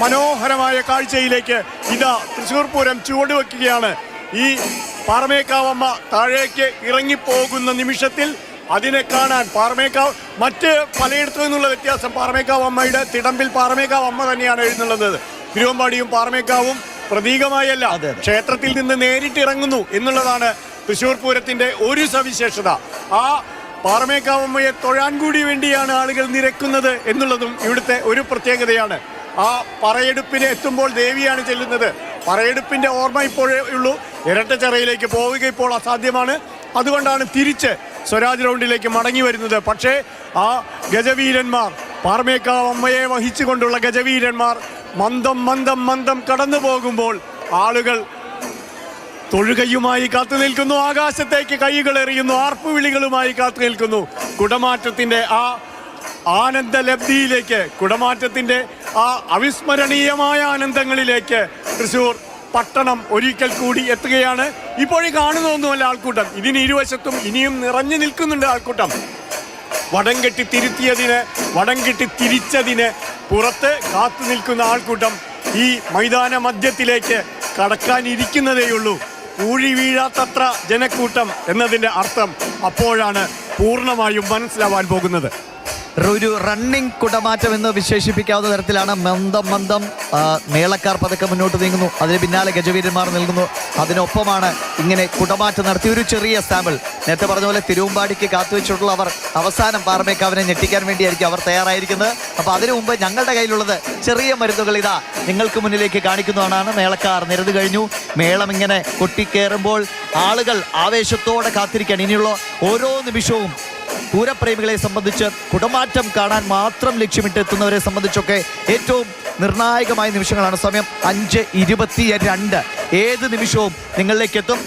മനോഹരമായ കാഴ്ചയിലേക്ക് ഇതാ തൃശൂർ പൂരം ചുവടുവെക്കുകയാണ്. ഈ പാറമേക്കാവമ്മ താഴേക്ക് ഇറങ്ങിപ്പോകുന്ന നിമിഷത്തിൽ അതിനെ കാണാൻ പാറമേക്കാവ് മറ്റ് പലയിടത്തു നിന്നുള്ള വ്യത്യാസം പാറമേക്കാവ് അമ്മയുടെ തിടമ്പിൽ പാറമേക്കാവ് അമ്മ തന്നെയാണ് എഴുന്നള്ളുന്നത് തിരുവമ്പാടിയും പാറമേക്കാവും പ്രതീകമായല്ല. ക്ഷേത്രത്തിൽ നിന്ന് നേരിട്ട് ഇറങ്ങുന്നു എന്നുള്ളതാണ് തൃശൂർ പൂരത്തിന്റെ ഒരു സവിശേഷത. ആ പാറമേക്കാവമ്മയെ തൊഴാൻ കൂടി വേണ്ടിയാണ് ആളുകൾ നിരക്കുന്നത് എന്നുള്ളതും ഇവിടുത്തെ ഒരു പ്രത്യേകതയാണ്. ആ പറയെടുപ്പിന് എത്തുമ്പോൾ ദേവിയാണ് ചെല്ലുന്നത്. പറയെടുപ്പിന്റെ ഓർമ്മ ഇപ്പോഴേ ഉള്ളൂ. ഇരട്ടച്ചിറയിലേക്ക് പോവുക ഇപ്പോൾ അസാധ്യമാണ്. അതുകൊണ്ടാണ് തിരിച്ച് സ്വരാജ് റൗണ്ടിലേക്ക് മടങ്ങി വരുന്നത്. പക്ഷേ ആ ഗജവീരന്മാർ പാർമേക്കാവ് അമ്മയെ വഹിച്ചുകൊണ്ടുള്ള ഗജവീരന്മാർ മന്ദം മന്ദം മന്ദം കടന്നു പോകുമ്പോൾ ആളുകൾ തൊഴുകയുമായി കാത്തു നിൽക്കുന്നു. ആകാശത്തേക്ക് കൈകൾ എറിയുന്നു. ആർപ്പുവിളികളുമായി കാത്തു നിൽക്കുന്നു. കുടമാറ്റത്തിന്റെ ആ ആനന്ദലബ്ധിയിലേക്ക് കുടമാറ്റത്തിന്റെ ആ അവിസ്മരണീയമായ ആനന്ദങ്ങളിലേക്ക് തൃശൂർ പട്ടണം ഒരിക്കൽ കൂടി എത്തുകയാണ്. ഇപ്പോഴും കാണുന്നതൊന്നുമല്ല ആൾക്കൂട്ടം. ഇതിന് ഇരുവശത്തും ഇനിയും നിറഞ്ഞു നിൽക്കുന്നുണ്ട് ആൾക്കൂട്ടം. വടം കെട്ടി തിരുത്തിയതിന് വടം കെട്ടി തിരിച്ചതിന് പുറത്ത് കാത്തു നിൽക്കുന്ന ആൾക്കൂട്ടം ഈ മൈതാന മധ്യത്തിലേക്ക് കടക്കാനിരിക്കുന്നതേയുള്ളൂ. ഊഴി വീഴാത്തത്ര ജനക്കൂട്ടം എന്നതിന്റെ അർത്ഥം അപ്പോഴാണ് പൂർണമായും മനസ്സിലാവാൻ പോകുന്നത്. ഒരു റണ്ണിംഗ് കുടമാറ്റം എന്ന് വിശേഷിപ്പിക്കാവുന്ന തരത്തിലാണ് മന്ദം മന്ദം മേളക്കാർ പതുക്കെ മുന്നോട്ട് നീങ്ങുന്നു. അതിന് പിന്നാലെ ഗജവീരന്മാർ നിൽക്കുന്നു. അതിനൊപ്പമാണ് ഇങ്ങനെ കുടമാറ്റം നടത്തിയ ഒരു ചെറിയ സാമ്പിൾ നേരത്തെ പറഞ്ഞ പോലെ തിരുവമ്പാടിക്ക് കാത്തുവെച്ചിട്ടുള്ള അവർ അവസാനം പാറമേക്കാവിനെ ഞെട്ടിക്കാൻ വേണ്ടിയായിരിക്കും അവർ തയ്യാറായിരിക്കുന്നത്. അപ്പോൾ അതിനു മുമ്പ് ഞങ്ങളുടെ കയ്യിലുള്ളത് ചെറിയ മരുന്നുകൾ ഇതാ നിങ്ങൾക്ക് മുന്നിലേക്ക് കാണിക്കുന്നതാണ്. മേളക്കാർ നിരത് കഴിഞ്ഞു. മേളം ഇങ്ങനെ കൊട്ടിക്കേറുമ്പോൾ ആളുകൾ ആവേശത്തോടെ കാത്തിരിക്കാൻ ഇനിയുള്ള ഓരോ നിമിഷവും പൂരപ്രേമികളെ സംബന്ധിച്ച് കുടമാറ്റം കാണാൻ മാത്രം ലക്ഷ്യമിട്ട് എത്തുന്നവരെ സംബന്ധിച്ചൊക്കെ ഏറ്റവും നിർണായകമായ നിമിഷങ്ങളാണ് സമയം അഞ്ച് ഇരുപത്തി രണ്ട് ഏത് നിമിഷവും നിങ്ങളിലേക്ക് എത്തും.